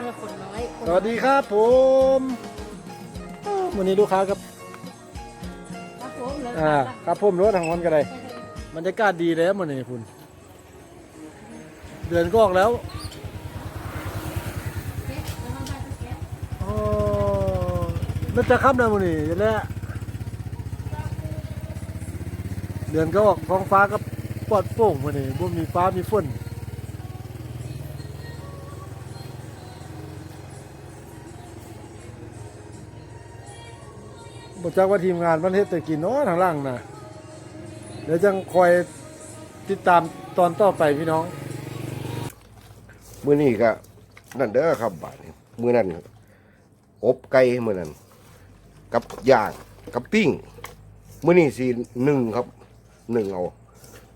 อนว่าคนน้อยคนสวัสดีครับผมอ้าววันนี้ลูกค้าครับครับผมเลยอ่าครับผมรถทางวันกันเลยบรรยากาศดีแล้วมันนี่คุณเดือนก็ออกแล้วอ๋อมันจะค่ำนะมันนี่จะแล้วเดือนก็ออกท้องฟ้าก็ปลอดโปร่งมันนี่บ่มีฟ้ามีฝน บอกจากว่าทีมงานประเทศแต่กินเนาะทางล่างนะเดี๋ยวจังคอยติดตามตอนต่อไปพี่น้อง มื้อนี้ก็นั่นเด้อครับบาดนี้มื้อนั้นอบไก่มื้อนั้นกับย่างกับปิ้งมื้อนี้สิหนึ่งครับหนึ่งเอา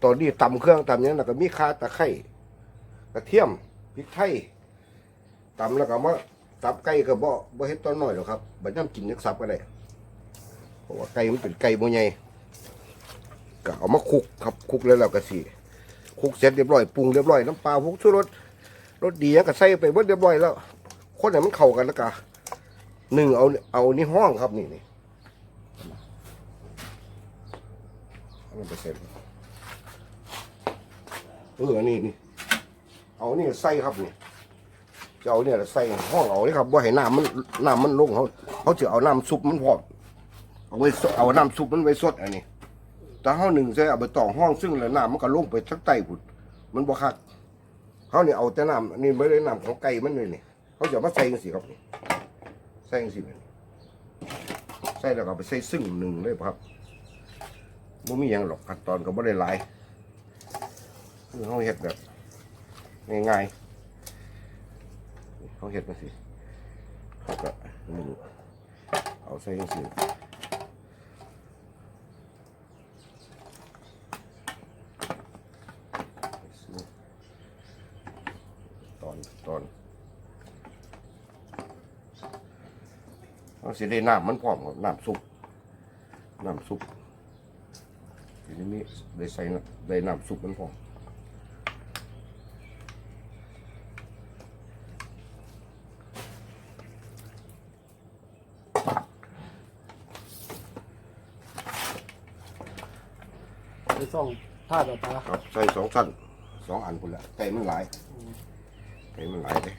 ตอนนี้ตำเครื่องตำหยังแล้วก็มีข่าตะไคร้กระเทียมพริกไทยตำแล้วก็มาสับไก่ก็บ่บ่เฮ็ดตอนน้อยหรอกครับบัดยามกินจักสับก็ได้ เพราะว่าไก่มันเป็นไก่บ่ใหญ่ก็เอามาคลุกครับคลุกแล้วเราก็สิคลุกเสร็จเรียบร้อยปรุงเรียบร้อยน้ำปลาผงชูรสรสดีก็ใส่ไปเบิดเรียบร้อยแล้ว คนไหนมันเข้ากันแล้วก็หนึ่งเอาเอานี่ห้องครับนี่นี่มันไปเสร็จเออนี่นี่เอานี่ใส่ครับนี่จะเอาเนี่ยใส่ห้องเอาเลยครับว่าให้น้ำมันน้ำมันลงเขาเขาจะเอาน้ำซุปมันพอ เอาไว้เอาน้ำซุปมันไว้สดอันนี้แต่ห้าหนึ่งใส่เอาไปต่อห้องซึ่งแล้วน้ำมันก็ลงไปทั้งใต้ผุดมันบ่คักเขาเนี่ยเอาแต่น้ำนี่ไม่ได้น้ำของไก่มันเลยนี่เขาจะเอามาใส่กันสิครับนี่ใส่กันสิใส่แล้วก็ไปใส่ซึ่งหนึ่งเลยครับไม่มีหยังหรอกขั้นตอนก็ไม่ได้หลายคือเขาเห็ดแบบง่ายๆเขาเห็ดมาสิเขาก็หนึ่งเอาใส่กันสิตอนตอนเขา สิได้น้ำมันพร้อมกับน้ำซุปน้ำซุปทีนี้ได้ใส่น้ำได้น้ำซุปมันพร้อมไปส่องพลาดเอาปลาครับใส่สองสั้นสองอันพุ่นละไก่มันหลายไก่มันหลายเลย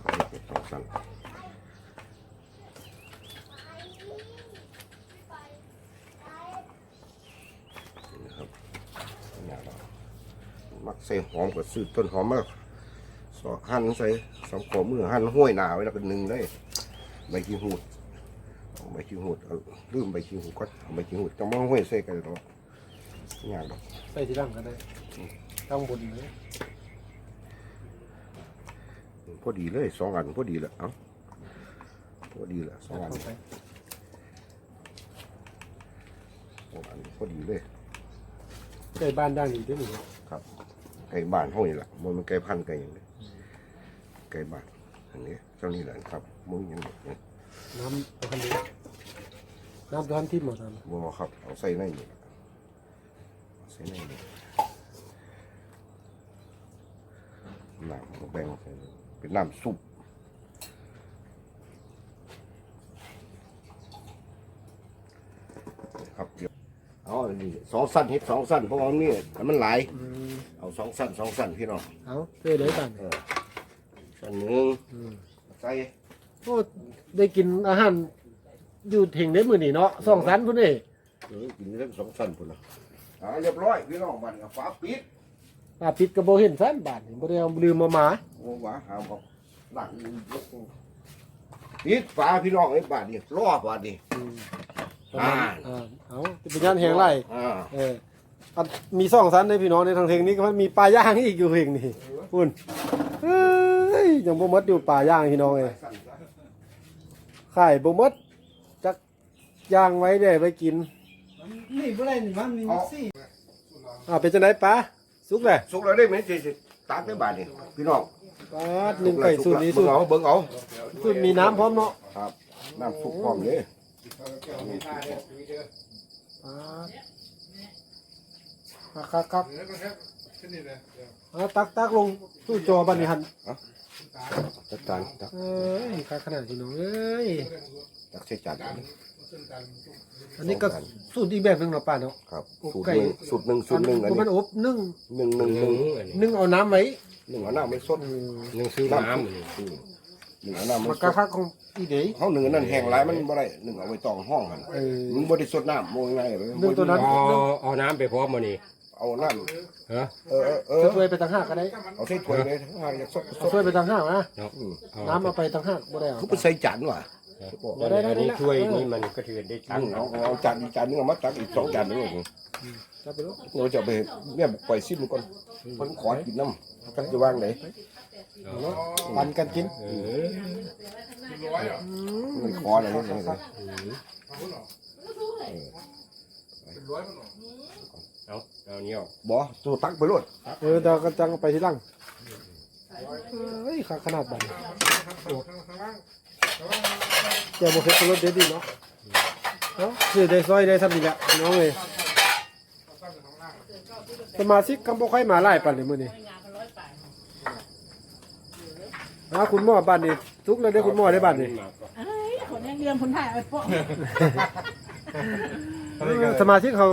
เอาไปสองสั้นนี่ครับอย่างเรา มักใส่หอมกับซื้อต้นหอมมากสอหั่นใส่สองขอมือหั่นห้วยหนาไว้แล้วก็หนึ่งเลยใบขี้หูดเอาใบขี้หูดเอาลืมใบขี้หูดก่อนเอาใบขี้หูดจะมาห้วยใส่กันหรอกอย่างดอกใส่ที่ร่างก็ได้ข้างบนเลยพอดีเลยสองอันพอดีแหละเอ้าพอดีแหละสองอันเข้าไปสองอันพอดีเลยใส่บ้านด้านนี้ด้วยหนึ่งครับ ไก่บ้านห้องนี่แหละมันไก่พันธุ์ไก่อย่างนี้ไก่บ้านอันนี้เจ้านี่แหละครับมึงยังไงน้ำเอาคันนี้น้ำร้อนที่หมดแล้วบัวครับเอาใส่ในนี่ล่ะเอาใส่ในนี่น้ำเอาแบ่งใส่นี่เป็นน้ำซุปครับเดี๋ยวเอาอันนี้สองสั้นเฮ็ดสองสั้นเพราะว่านี่มันหลายอืมเอา สองสั้นสองสั้นพี่น้องเอาเพื่อเลยกันเออสั้นหนึ่งอืมใส่โอ้ได้กินอาหารอยู่ถิงได้มือนี่เนาะสองสันพุ่นนี่เออกินเรื่องสองสั้นพุ่นละอ่าเรียบร้อยพี่น้องบัดนกับฟ้าปิดปลาปิดกระโบเห็นสันบาทนี่บ่ได้เอาลืมมาหมาโอ้หวาหามกับหลังปิดฟ้าพี่น้องไอ้บาดนี่รอบบาดนี่ อืมประมาณอ่า อ่าเอาจะเป็นย่านแหงไรอ่า เออ อันมีสองสันในพี่น้องในทางเทงนี้ก็มันมีปลาย่างอีกอยู่เพลงนี่พุ่นเอ้ยยังบ่หมดอยู่ปลาย่างพี่น้องเอ้ยสั้นซะขายบ่หมดจักย่างไว้ได้ไว้กินนี่บ่ได้นี่มันนี่มันสี่อ่าเป็นจังไดปลาสุกเลยสุกแล้วได้ไหมสิสิตักได้บาดนี่พี่น้องปลาหนึ่งไก่สูตรนี้สูเบิ่ตงรเอาเบิ่งเอาสูตรมีน้ำพร้อมเนาะครับน้ำซุปพร้อมเลยปลา คักคักคักอ่าตักตักลงตู้จอบันนี่หันจัดจานจักเอ้ยค่าขนาดพี่น้องเอ้ยจักใส่จานอันนี้ก็สูตรอีกแบบหนึงเนาะป้าเนาะ ครับอบสูตรไก่ หนึ่งสูตรหนึ่งสูตรหนึ่งอันบ่นี้มันอบนึ่งหนึ่งหนึ่งหนึ่งนึ่งเอาน้ำไว้หนึ่งเอาน้ำไม่สดอืมหนึ่งซื้อน้ำนี่อืมหนึ่งเอาน้ำไม่มันสก็ดคักของอีเด๋ เขาหนึ่งอันนั้นแห้งหลายมันบ่ได้หนึ่งเอาไว้ตองห้องมันเออมึงบ่ได้สดน้ำมองง่ายเลยหนึ่งตัวนั้นเอาเอาน้ำไปพร้อมมานี่ เอาน้ฮะำเออเออเออจะช่วยไปต่างหากก็ได้เอาใส่ถ้วยเลยถ้าอยากสดก็สเอาดช่วยไปต่างหากนะเนาะอืมน้ำเอาไปต่างหากบ่ได้เอาเขาไปใส่จานว่ะอันนี้อันนี้ถ้วยนี่มันก็ถือได้ตังอืค์มเอาเอาจานอีกจานนึงเอามาตักอีกสองจานนึงจับไปลูกเราจะไปเนี่ยปล่อยซิมก่อนเพิ่นขอกินน้ำกันจะวางไหนปันกันกินเออมันขออะไรนี่เลย เอาเอานี่ออกบ่ตัวตักไปโลดเออเดี๋ยวก็จังเอาไปที่หลังเฮ้ยขาขนาดบันเดี๋ยวบอกเคยรถเด็ดดีเนาะเนาะซื้อได้ซอยได้ซ้ำนี่แหละน้องเอ้ยสมาชิกกำบ่ค่อยมาไล่ปันเลยมื้อนี้อาคุณหมอบ้านนี่ทุกเลยได้อคุณหมอได้บ้านนี่เอ้ยคนนี้เรียนคนไทยเอาโป๊ะเออสมาชิกเขา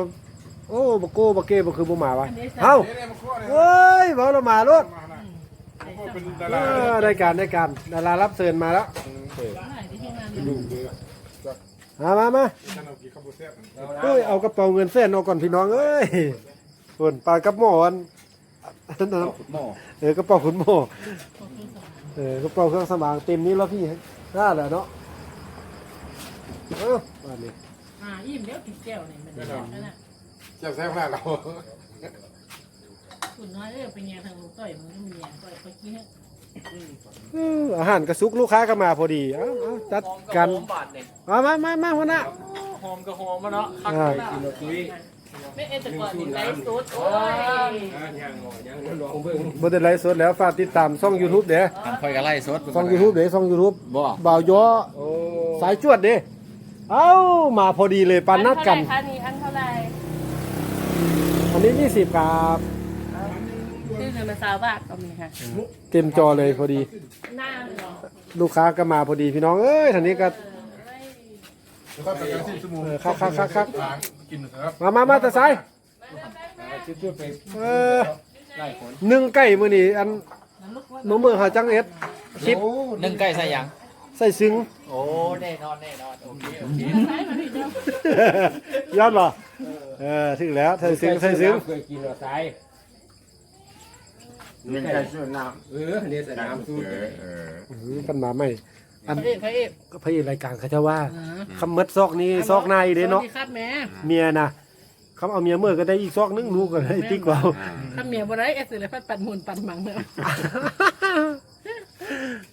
โอ้บโก้บเก้บ่คือบ่มาวะเอ้าเฮ้ยเว้าเรามารถเออได้การได้การดารารับเชิญมาแล้วมามามาเฮ้ยเอากระเป๋าเงินเส้นเอาก่อนพี่น้องเอ้ยส่วนปลากระหมอนอันนั้นเออกระเป๋าขุนหมอเออกระเป๋าเครื่องสมางเต็มนี้แล้วพี่น่าแหละเนาะเออมานี่อ่าอิ่มเดี๋ยวกินแก้วนี่มัน จะแบบนั้นน่ะจะแซ่บแค่เราคุณน้อยเอ้ยเป็นไงทางลูกต่อยมึงก็มีไงต่อยไปกินเถอะเอออาหารกระซุกลูกค้าก็มาพอดีเอ้าเอาจัดกันหอมบาดเนี่ยมามามามาหัวหน้า หอมก็หอมมาเนาะคักอ่าขนาดกินเราคุยไม่เอ็นแต่ก่อนนี่ไลฟ์สดโอ้ยยังงอยังลองเบิ่งบ่ได้ไลฟ์สดแล้วฝากติดตามช่อง YouTube เด้ทำคอยกันไล่สดช่อง YouTube เด้ช่อง YouTube บ่บ่าวย้อโอ้สายจวดเด้เอ้ามาพอดีเลยปานนัดกัน อัเท่าไหร่คะนี่อันเท่าไหร่อั นนี้ยี่สิบครับซื้อเงินมาสาวบาทก็มีค่ะ เต็มจอเลยพอดี หน้าเลยเหรอลูกค้าก็มาพอดีพี่น้องเอ้ยทางนี้ก็เออคักคักคักคักมามามาแต่ไซจุดๆไปเออหนึ่งไก่มือนี่อันหน้องเมืองหาจังเอ็ดคลิปนึ่งไก่ใส่หยัง ใส่ซึ้ง โอ้แน่นอนแน่นอนโอเคโอเคใช้มาพี่เดียวยอดเหรอ เออถึงแล้วใส่ซึ้งใส่ซึ้งเคยกินเราตายนี่ใส่ซื้อน้ำเออเนี่ยใส่น้ำสูตรอื้อหือกันมาไม่อันพระเอกพระเอกก็พระเอกรายการเขาจะว่าคำมัดซอกนี้ซอกในเด้เนาะสวัสดีครับแม่เมียนะคำเอาเมียเมื่อก็ได้อีกซอกนึงลูกก็ได้ติ๊กว่า ถ้าเมียบ่ได้เอสเลยพัดปั่นหุ่นปั่นหมังเนาะเ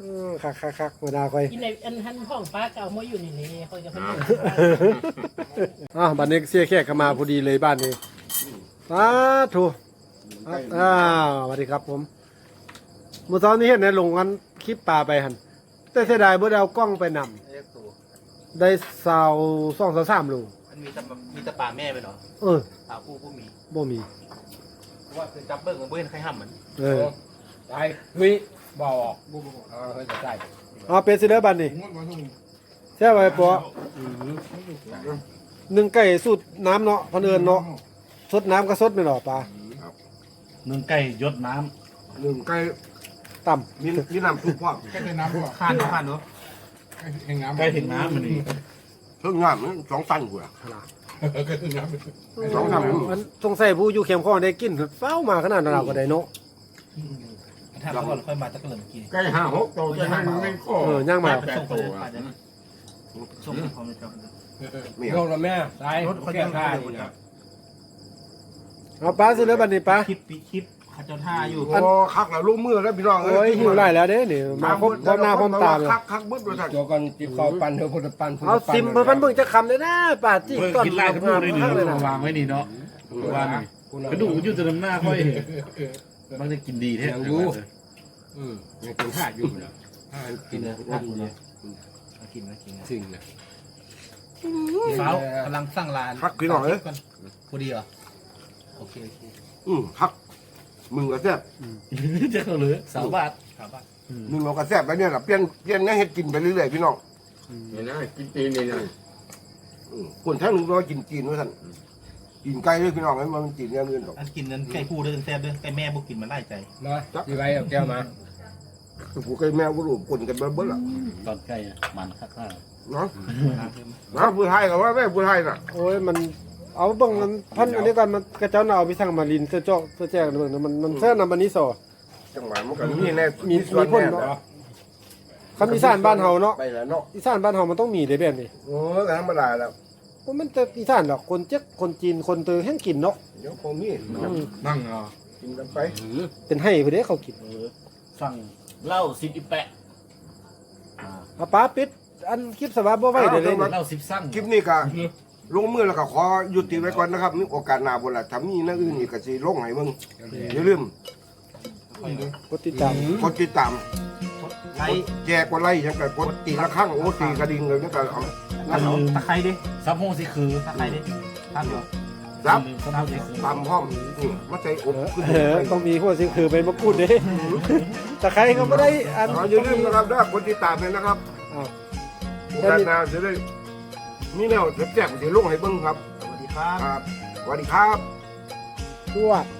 ออคักคักคักเวลาคอยกินในอันท่านพ่องป้าเก่ามาอยู่นี่นี่คอยจะพันอะบ้านนี้เสียแขกก็มาพอดีเลยบ้านนี้สาธุอะอ้าวสวัสดีครับผมเมื่อตอนนี้เห็นในลงกันคลิปปลาไปหันแต่เสียดายบ่ได้เอากล้องไปนำเรียกตัวได้สาวสองสาวสามโลมันมีแต่มีแต่ป่าแม่ไปเนาะเออป่าผู้ผู้มีบ่มีเพราะว่าคือจับเบิ้งกับเบิ้งใครห้ามมันเออตายเฮ้ย บ่ออกเออเฮ้ยจะใส่เอาเป็นสิเด้อบ้านนี้ใช่ไหมปอหนึ่งไก่สูตรน้ำเนาะพันเอิญเนาะสดน้ำก็สดไม่หรอปลาหนึ่งไก่ยศน้หนึ่งไก่ต่ำมีมีน้ำซุปพร้อมข้านข้านเนาะำไก่ถึงน้ำมันนี่เพิ่งงามนะสองตันกว่าสองตันมันสงสัยผู้อยู่เข็มข้อได้กินเฝ้ามาขนาดนั้นเราก็ได้เนาะ ถ้าเราก่อนค่อยมาตะกเลิมกินไก่ห้าหกตัวจะให้มันไม่เออย่างมาส่งไปเลยป่าเดี๋ยวนี้ส่งไปเขาเลยครับไม่โยกแล้วแม่ตายแก้ผ้านี่นะเอาปลาสิเด้อบัดนี้ปลาคลิปปีคลิปเขาเจ้าท่าอยู่โอ้คักแล้วลูกมือแล้วพี่น้องโอ้ยหิวไล่แล้วเด้นี่มาพบพร้อมหน้าพร้อมตาเลยคักคักบึ้ดด้วยท่าน ตัวก่อนติดคอปันเถอะคนละปันคนเอาละปันซิมเพิ่นเบิ่งจะคำเลยนะป่าจี้เพิ่งตอนกินไล่ทั้งหมดเลยนี่มากเลยนะวางไว้นี่เนาะวางนี่กระดูกมันอยู่แต่น้ำหน้าค่อย มันจะกินดีแท้ยังอยู่ อืมยังกินข้าวอยู่นะกินนะกินนะกินนะกินนะสิ่งนะเฝ้ากำลังสร้างร้านคักพี่น้องเอ้ยพอดีเหรอโอเคโอเคอืมคักมึงก็แซ่บจะเขาเหลือสาวบาทครับว่าหนึ่งเราก็แซ่บไปเนี่ยล่ะเปลี่ยนเปลี่ยนแนวเฮ็ดกินไปเรื่อยๆพี่น้องนี่นะกินตีนนี่นะอืมคนทั้งหนึ่งเรากินจีนว่าท่าน กินไก่ด้วยพี่น้องไม่มาเป็นจีนอย่างอื่นหรอกอันกินนั้นไก่พูดเรื่องแซ่บเด้อไก่แม่บ่กินมันไล่ใจมาพี่ไว้เอาแก้วมาผู้ไก่แมวก็รู้ปนกันเบิ้ลๆล่ะตอนใกล้อะมันคักเนาะนะผู้ไทยก็ว่าแม่ผู้ไทยน่ะโอ้ยมันเอาเบิ่งมันพันอันนี้ก่อนมันกระเจ้าน่ะเอาไปสั่งมาลินเสื้อจอกเสื้อแจ้งเบิ่งนะมันมันแซ่นำบันนี้สอจังหวะมันก็มีแน่มีส่วนมีคนแน่เนาะคำอีสานบ้านเฮาเนาะไปแล้วเนาะอีสานบ้านเฮามันต้องมีได้แบบนี้โอ้ยก็ธรรมดาแล้ว บ่มันแต่อีสานดอกคนเจ๊กคนจีนคนเตอแห่งกินเนาะเดี๋ยวคงมีอืมนั่งเหรอกินกันไปเป็นให้ผู้ใดเขากินๆเออสั่งเหล้าสิบอีแปะอ่าเอาป้าปิด อันคลิปสบายบ่ไว้เดี๋ยวเลยเหล้าสิบสั่งคลิปนี้ก็ลงมือแล้วก็ขอหยุดติไว้ก่อนนะครับมีโอกาสหน้าบ่ล่ะถ้ามีนักอื่นอีกก็สิลงให้มึงอย่าลืมกดติดตามกดติดตามไล่แจกกว่าไล่ยังก็กดตีละครั้งโอ้ตีกระดิ่งเลยนี่ก็เอา ตะตะไคร้ดิซับโฮสิคือตะไคร้ดิทำอยู่รับซับโฮสิคือตามห้องนี่มาใจอบขึ้นเออต้องมีพวกสิคือเป็นมะกรูดเด้แต่ใครก็บ่ได้อันอ๋ออย่าลืมนะครับเด้อกดติดตามเลยนะครับอ้าวโอกาสหน้าจะได้มีแนวแจกๆสิลงให้เบิ่งครับสวัสดีครับครับสวัสดีครับตัวจ